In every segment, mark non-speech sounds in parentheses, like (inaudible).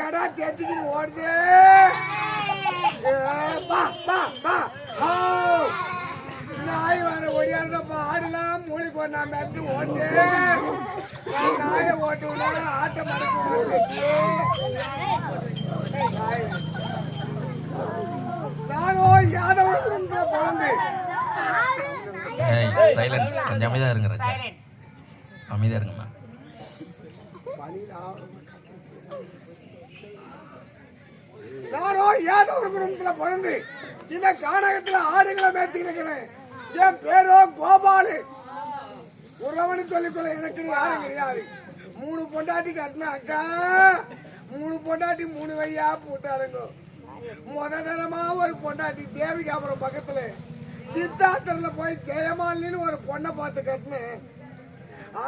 கடா தேத்திக்கிட்டு ஓடுது. நாய் வர ஒடியாடுறப்ப ஆடுலாம் மூலிக்கு ஒண்ணா மெட்டு ஓட்டு நாயை ஓட்டு விட ஆட்டம் நானும் யாதவ குடும்பத்துல பிறந்து சைலண்ட் கொஞ்சம் அமைதியாக இருங்க அமைதியாக இருங்கம்மா. நானோ ஏதோ ஒரு குடும்பத்தில் பிறந்து இந்த கானகத்துல ஆடுகளை மேய்ச்சிக்கிட்டு என் பேரோ கோபாலு. உறவனு சொல்லிக்கொள்ள எனக்கு யாரும் கிடையாது. மூணு பொண்டாட்டி கட்டினாக்கா மூணு பொண்டாட்டி மூணு வையா போட்டாருங்க முத தரமா ஒரு பொண்டாட்டி தேவிகாபுரம் பக்கத்துல சித்தாத்திரல போய் ஜெயமாலின்னு ஒரு பொண்ணை பார்த்து கட்டினேன்.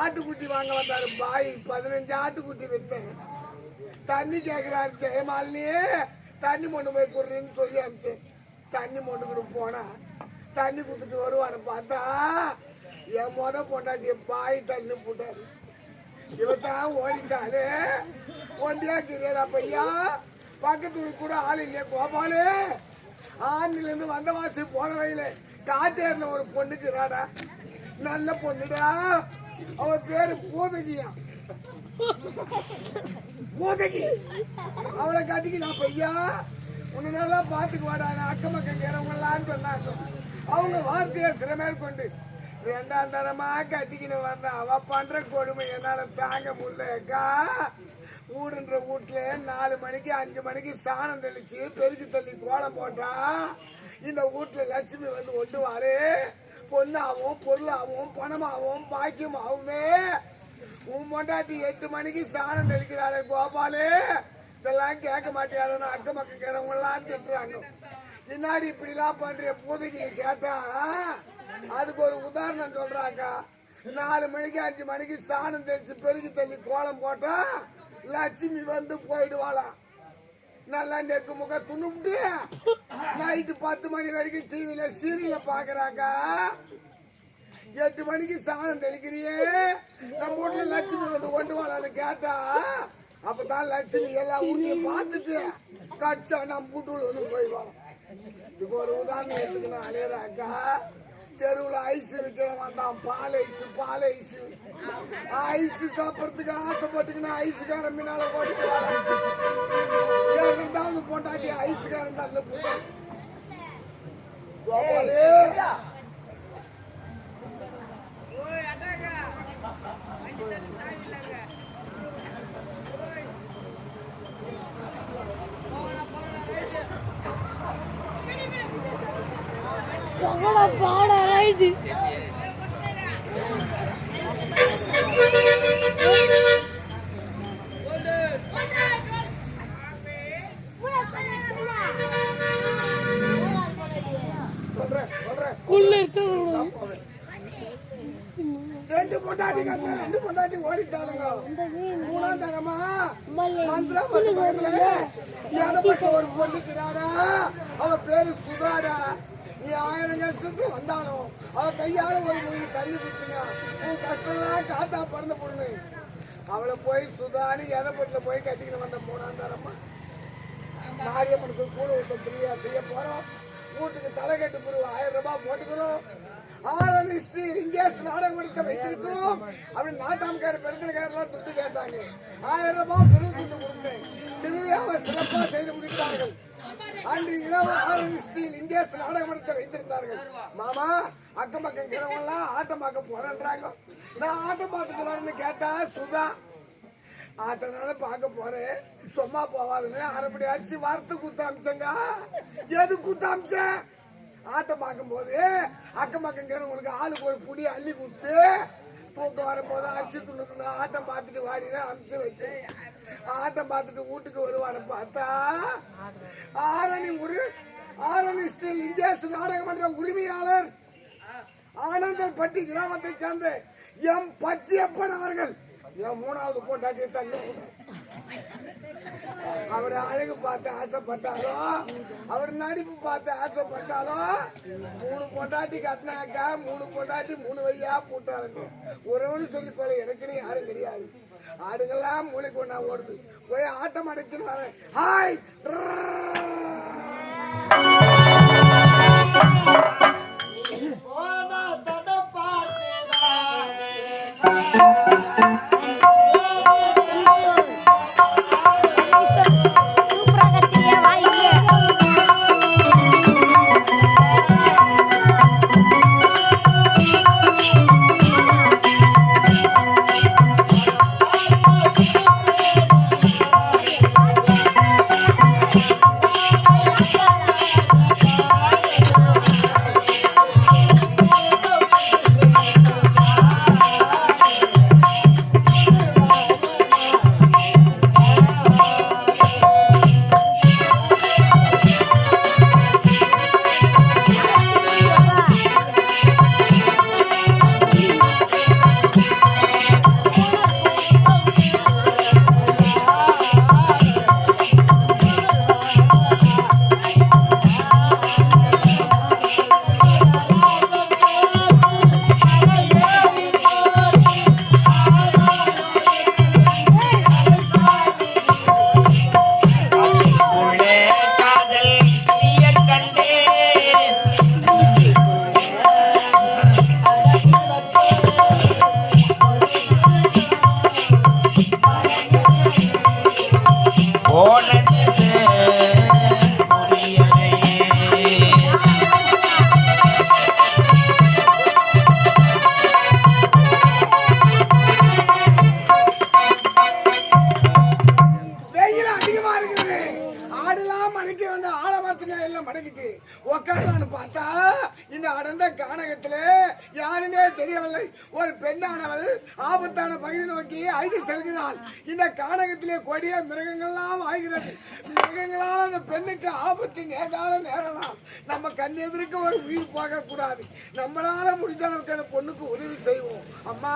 ஆட்டுக்குட்டி வாங்க வந்தாரு பாய் பதினஞ்சு ஆட்டுக்குட்டி வித்தேன். தண்ணி கேட்கிறாரு ஜெயமாலினியே தண்ணி மொண்டு போய் கொடுறேன்னு சொல்லி அனுப்பிச்சேன் தண்ணி மொண்டுக்கிட்டு போனா தண்ணி கொடுத்துட்டு வருவான்னு பார்த்தா என் முத பொண்டாட்டிய பாய் தள்ளி போட்டாரு. இவத்தான் ஓடிட்டாலே ஒண்டியா கிரியரா பையா பக்கத்து கூட ஆள் இல்லையா கோபாலு. ஆண்டில வந்த வாசி போன வயல காட்டேர்ல ஒரு பொண்ணுக்கு ராடா நல்ல பொண்ணுடா. அவர் பேரு பூதகியா. பூதகி அவளை கட்டிக்கலாம் பையா உன்னை நல்லா பார்த்துக்கு வாடா நான் அக்கம் பக்கம் கேறவங்களான்னு சொன்னாங்க. அவங்க வார்த்தையை திறமேற்கொண்டு ரெண்டாம் தரமா கட்டிக்கின்னு வந்தேன் அவ பண்ற கொடுமை என்னால தாங்க முடியலக்கா ஊடுன்ற வீட்டுல நாலு மணிக்கு அஞ்சு மணிக்கு சாணம் தெளிச்சு பெருக்கி தள்ளி கோலம் போட்டா இந்த வீட்டுல லட்சுமி வந்து ஒட்டுவாரு பொண்ணாகவும் பொருளாகவும் பணமாகவும் பாக்கியமாகவுமே உன் பொண்டாட்டி எட்டு மணிக்கு சாணம் தெளிக்கிறாரு கோபாலு. இதெல்லாம் கேட்க மாட்டேன் அக்க பக்கம் கேட்கறவங்க எல்லாம் திட்டுறாங்க. பின்னாடி இப்படிலாம் பண்ற பூதைக்கு நீ கேட்டா? அதுக்கு ஒரு உதாரணம் சொல்றாக்கா. நாலு மணிக்கு அஞ்சு மணிக்கு சாணம் தெளிச்சு பெருகி தள்ளி கோலம் போட்டா லட்சுமி வந்து போயிடுவாளாம் நல்லா நெக்கு முக துணுப்பிட்டு நைட்டு பத்து மணி வரைக்கும் டிவியில சீரியல பாக்குறாக்கா எட்டு மணிக்கு சாணம் தெளிக்கிறியே? நம்ம வீட்டுல லட்சுமி வந்து கொண்டு வாழான்னு கேட்டா அப்பதான் லட்சுமி எல்லா வீட்டையும் பார்த்துட்டு கச்சா நம்ம வீட்டுல வந்து போயிடுவாங்க இதுக்கு ஒரு உதாரணம் எடுத்துக்கணும் அலையறாக்கா தெருவுல ஐஸ் விற்கிறவன் தான் பால் ஐஸ் பால் ஐஸ். ஐஸ் சாப்பிட்றதுக்கு ஆசைப்பட்டுக்கினா ஐஸ்காரன் பின்னால ஓடிக்கிறான் ரெண்டாவது போட்டாட்டி தான் தள்ள பகடா பாட சொல்றேன் உள்ள எடுத்து ரெண்டு பொண்டாட்டி கட்டின ரெண்டு பொண்டாட்டி ஓடிட்டாளுங்க. மூணாம் தரமா மந்திரா பட்டு பக்கத்துல ஏதப்பட்ட ஒரு பொண்ணுக்கிறாரா அவ பேரு சுதாடா நீ ஆயிரம் கஷ்டத்துக்கு வந்தாலும் அவ கையால ஒரு மொழி தள்ளி பிடிச்சுங்க உன் கஷ்டம்லாம் காத்தா பிறந்த பொண்ணு அவளை போய் சுதானி எதப்பட்டுல போய் கட்டிக்கிட்டு வந்த மூணாம் தரமா மாரியம்மனுக்கு கூட ஊத்த பிரியா செய்ய போறோம். வீட்டுக்கு தலை கட்டு பிரிவு ஆயிரம் ரூபாய் போட்டுக்கிறோம். ஆரணி ஸ்ரீ இங்கேஸ் நாடகம் எடுக்க வைத்திருக்கிறோம். அப்படின்னு நாட்டாம்கார பெருந்தனக்காரெல்லாம் துட்டு கேட்டாங்க. ஆயிரம் ரூபாய் பெரும் துண்டு கொடுத்தேன். திருவிழாவை சிறப்பாக செய்து முடித்தார்கள். அன்று இரவு ஆரணி ஸ்ரீ இங்கேஸ் நாடகம் எடுக்க வைத்திருந்தார்கள். மாமா அக்கம் பக்கம் கிரவெல்லாம் ஆட்டம் பார்க்க போறேன்றாங்க. நான் ஆட்டம் பார்த்துட்டு வரேன்னு கேட்டா சுதா ஆட்டனால பார்க்க போறேன். சும்மா போவாதுன்னு அரைப்படி அரிசி வார்த்தை குத்த அமிச்சங்க எது குத்த அமிச்சேன் ஆட்டம் பார்க்கும்போது அக்கம் பக்கம் உங்களுக்கு ஆளுக்கு ஒரு புடி அள்ளி கொடுத்து தூக்கம் வரும்போது அரிசி துணுக்குன்னு ஆட்டம் பார்த்துட்டு வாடினா அமிச்சு வச்சேன் ஆட்டம் பார்த்துட்டு வீட்டுக்கு வருவான பார்த்தா ஆரணி உரு ஆரணி ஸ்டீல் இந்தியா நாடகமன்ற உரிமையாளர் ஆனந்தல் பட்டி கிராமத்தை சேர்ந்த எம் பச்சையப்பன் அவர்கள். என் மூணாவது போட்டாட்டியை தள்ளி அவர் அழகு பார்த்து ஆசைப்பட்டாலோ அவர் நடிப்பு பார்த்து ஆசைப்பட்டாலோ மூணு பொண்டாட்டி கட்டினாக்கா மூணு பொண்டாட்டி மூணு வையா போட்டாருங்க உறவுன்னு சொல்லி கொள்ள எனக்குன்னு யாரும் கிடையாது. ஆடுங்கெல்லாம் மூளைக்கு ஒண்ணா ஓடுது. போய் ஆட்டம் அடைச்சுன்னு வரேன் ஹாய்! ஒரு பெண்ணானவள் ஆபத்தான பகுதி நோக்கி அழைத்து செல்கிறாள். இந்த கானகத்திலே கொடிய மிருகங்கள்லாம் ஆகிறது மிருகங்களால் அந்த பெண்ணுக்கு ஆபத்து நேரால நேரலாம். நம்ம கண் எதிர்க்க ஒரு உயிர் போக கூடாது நம்மளால முடிஞ்ச அளவுக்கு அந்த பொண்ணுக்கு உதவி செய்வோம். அம்மா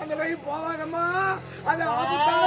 அந்த வழி போவாங்கம்மா அது ஆபத்தான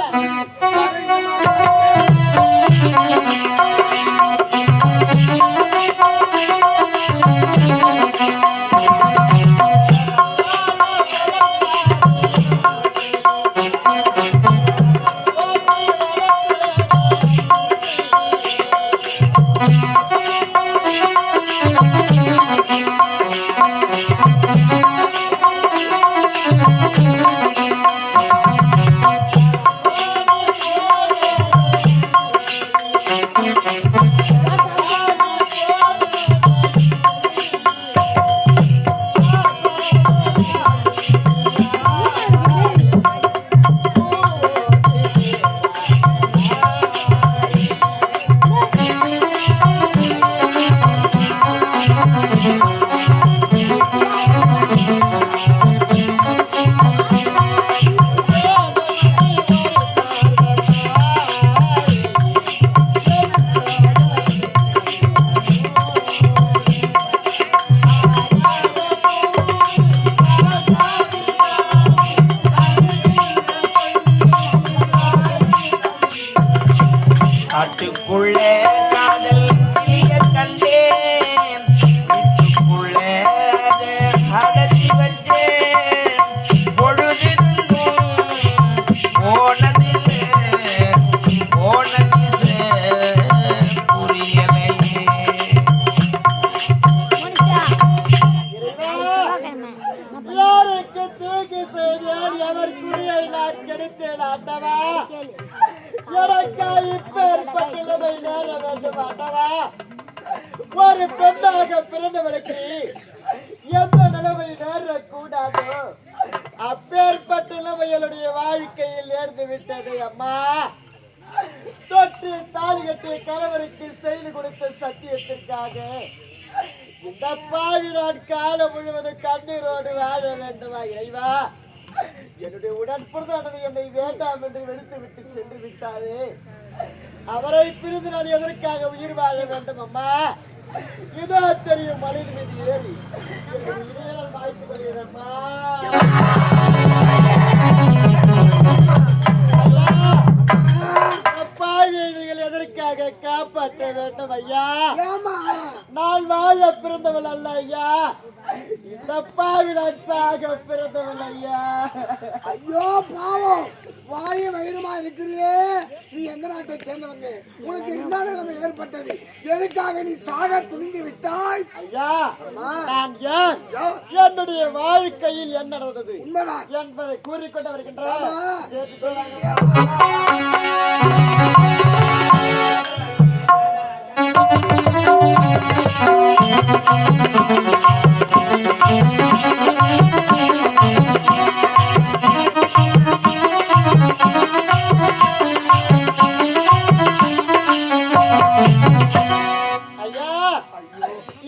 கொடுத்த சத்தியத்திற்காக. இந்த பாவி நான் காலம் முழுவதும் கண்ணீரோடு வாழ வேண்டுமா இறைவா? என்னுடைய உடன்பிறந்தானது என்னை வேண்டாம் என்று வெடித்து விட்டு சென்று விட்டாரே. அவரை பிரிந்து நான் எதற்காக உயிர் வாழ வேண்டும் அம்மா? இதோ தெரியும் மனித மீது ஏறி வாய்ப்பு கொள்கிறேன் எதற்காக காப்பாற்ற வேண்டும் ஐயா? நான் வாழ பிறந்தவள் அல்ல ஐயா. இந்த பாவி நான் சாக பிறந்தவள் ஐயா. ஐயோ பாவம். வாய வயிறுமா இருக்கிறியே. நீ எந்த நாட்டை சேர்ந்தவங்க? உனக்கு என்ன நிலைமை ஏற்பட்டது. எதுக்காக நீ சாக துணிந்து விட்டாய்? ஐயா நான் யார்? என்னுடைய வாழ்க்கையில் என்ன நடந்தது? என்பதை கூறிக்கொண்டு வருகின்ற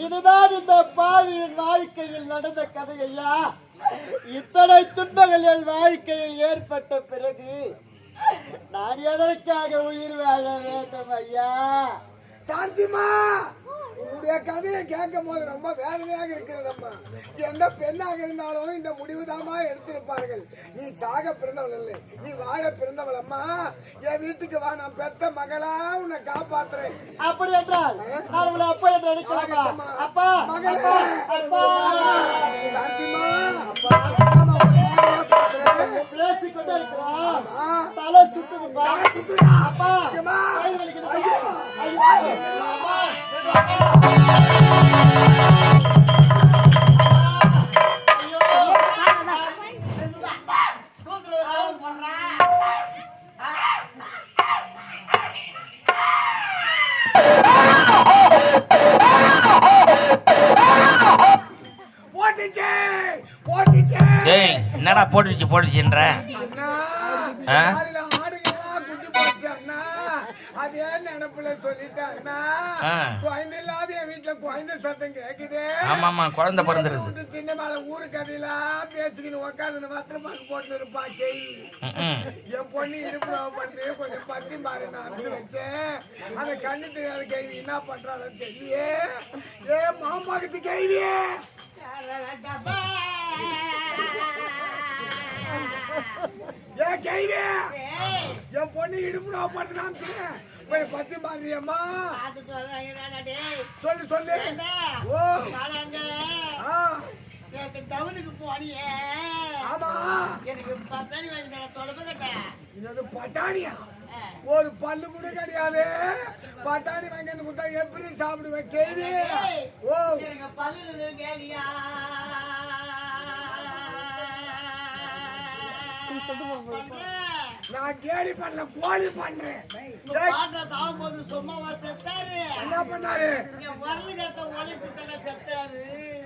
இதுதான் இந்த வாழ்க்கையில் நடந்த இத்தனை துன்பங்கள் என் வாழ்க்கையில் ஏற்பட்ட பிறகு நான் எதற்காக உயிர் வாழ வேண்டும் ஐயா? சாந்திமா உன்னுடைய கதையை கேட்கும் போது ரொம்ப வேதனையாக இருக்கிறது அம்மா. எந்த பெண்ணாக இருந்தாலும் இந்த முடிவு தாமா எடுத்திருப்பார்கள். நீ சாக பிறந்தவள் இல்லை. நீ வாழ பிறந்தவள் அம்மா. என் வீட்டுக்கு வா நான் பெத்த மகளா உன்னை காப்பாத்துறேன். அப்படி என்றால் நான் உங்களை அப்பா என்று நினைக்கலாமா அப்பா மகளே. அப்பா. இருக்கிறான் தலை சுத்துதுப்பா? அப்பா? கை வலிக்குதுப்பா. ஐயோ. அப்பா. என்னடா போட்டுச்சு போட்டுச்சுன்ற அண்ணா ஆ? காலையில ஆடுகள்லாம் குட்டி போச்சு அண்ணா அதே நினைப்புல ஆ. குழந்தை இல்லாத என் வீட்டுல குழந்தை சத்தம் கேக்குது. ஆமா ஆமா குழந்தை பிறந்துருது. விட்டு தின்ன மேல ஊரு கதையெல்லாம் பேசிக்கின்னு உட்காந்து போட்டு இருப்பா கேள்வி ம்ம். என் பொண்ணு பண்ணி கொஞ்சம் பத்தி மாறி நான் அனுப்பிச்சு வச்சேன். அந்த கண்ணு தெரியாத கேள்வி என்ன பண்றாலும் தெரியலையே. ஏ மாமாக்கு கேள்வியே (laughs) ஏ கேள்வி என் பொண்ணு இடுப்பு பண்ணி நான் போய் பத்தி மாறியம்மா சொல்லு சொல்லு. ஓ. டவுனுக்கு போனியே. ஆமா. எனக்கு பத்தாணி வாங்கி தொடர்பு கேட்டேன் பட்டாணியா? ஒரு பல்லு கூட கிடையாது. பட்டாணி வாங்கி வந்து கொடுத்தா எப்படி சாப்பிடுவேன்? கேள்வி ஓ. எனக்கு நான் கேலி பண்ணல கோழி பண்றேன் என்ன பண்ணாரு?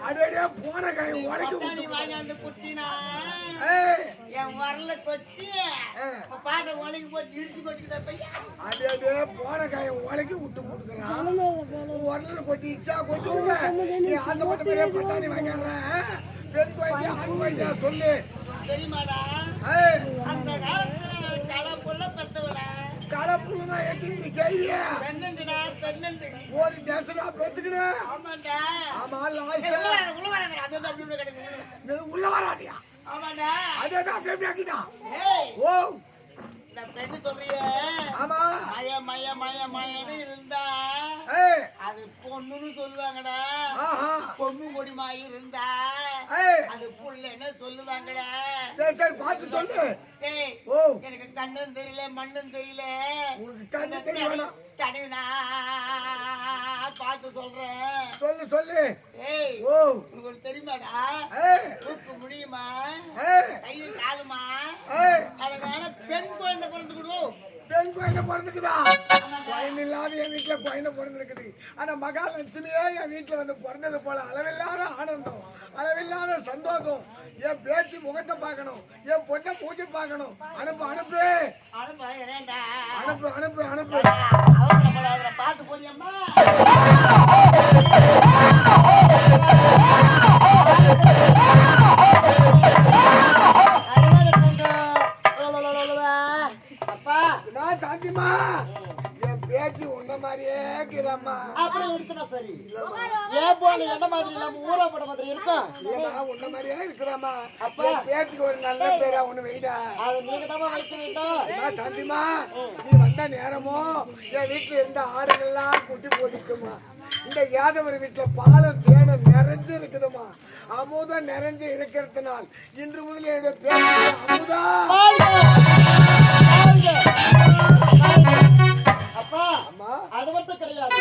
அடே போன கை உடைக்க வாங்கி வந்து குத்தினா ஏய். என் வரல கொட்டி பாட்டை ஒளிக்கு போட்டு இடிச்சு கொட்டிக்கிட்ட பையன் அடே போன காய உலக்கி விட்டு போட்டுக்கிறான் உரல கொட்டி இச்சா கொட்டி பட்டாணி வாங்கிடுறேன். ஆண் குழந்தையா சொல்லு. தெரியுமாடா? அந்த காலத்துல நான் களை புள்ள பெத்தவிட கலப்புனா ஏத்தி கேள்வியா பெண்ணண்டுடா பெண்ணண்டு ஒரு டேசனா பெத்துக்கினேன் ஆமாண்டா ஆமா லாஸ்ட் உள்ள வராத. அது வந்து அப்படி உள்ள வராதியா ஆமாண்டா அதேதான் பேபி ஆக்கிட்டான் ஏய் ஓ இந்த பெண்ணு சொல்றியே ஆமா மய மய மய மயன்னு இருந்தா அது பொண்ணுன்னு சொல்லுவாங்கடா. பொண்ணு கொடிமா இருந்தா அது புள்ளன்னு சொல்லுவாங்கடா. சரி சரி பார்த்து சொல்லு. எனக்கு கண்ணும் தெரியல மண்ணும் தெரியல. உனக்கு கண்ணு தெரிய வேணாம் தடவினா பார்த்து சொல்றேன். சொல்லு சொல்லு. ஏய் ஓ. உனக்கு ஒண்ணு தெரியுமாடா? தூக்க முடியுமா? கையில் காலுமா? அழகான பெண் குழந்தை பிறந்து கொடு பெண் குழந்தை பிறந்துக்குதா? குழந்தை இல்லாத என் வீட்டுல குழந்தை பிறந்திருக்குது. ஆனா மகாலட்சுமியே என் வீட்டுல வந்து பிறந்தது போல அளவில்லாத ஆனந்தம் அளவில்லாத சந்தோஷம். என் பேச்சு முகத்தை பார்க்கணும் என் பொண்ணை பூஜை பார்க்கணும். அனுப்பு அனுப்பு. அனுப்ப அனுப்பு அனுப்பு பார்த்து போறியம்மா? கேக்குறம்மா. அப்படி இருக்குனா சரி. ஏன் ஒரு நல்ல பேரா ஒண்ணு வைடா. அது நீங்க தான் வைக்க வேண்டாம் சந்திமா நீ வந்த நேரமோ என் வீட்டுல இருந்த ஆடுகள்லாம் குட்டி போட்டுக்குமா இந்த யாதவர் வீட்டுல பாலம் தேன நிறைஞ்சு இருக்குதுமா அமுதம் நிறைஞ்சு இருக்கிறதுனால் இன்று முதல் என்னுடைய அமுதா. அப்பா அம்மா. அது மட்டும் கிடையாது.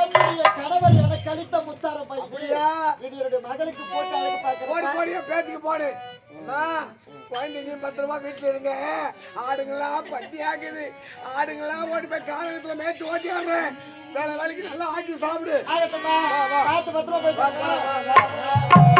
என்னுடைய கணவர் எனக்கு அளித்த முத்தார பை இது என்னுடைய மகளுக்கு போட்டு அழகு பார்க்கிறேன். போடிய பேத்திக்கு போடு. குழந்தை நீ பத்திரமா வீட்டுல இருங்க. ஆடுங்களாம் பட்டி ஆகுது ஆடுங்களாம் ஓடி போய் காலகத்துல மேய்ச்சி ஓட்டி ஆடுறேன். வேலை வேலைக்கு நல்லா ஆக்கி சாப்பிடு. பார்த்து பத்திரமா போய்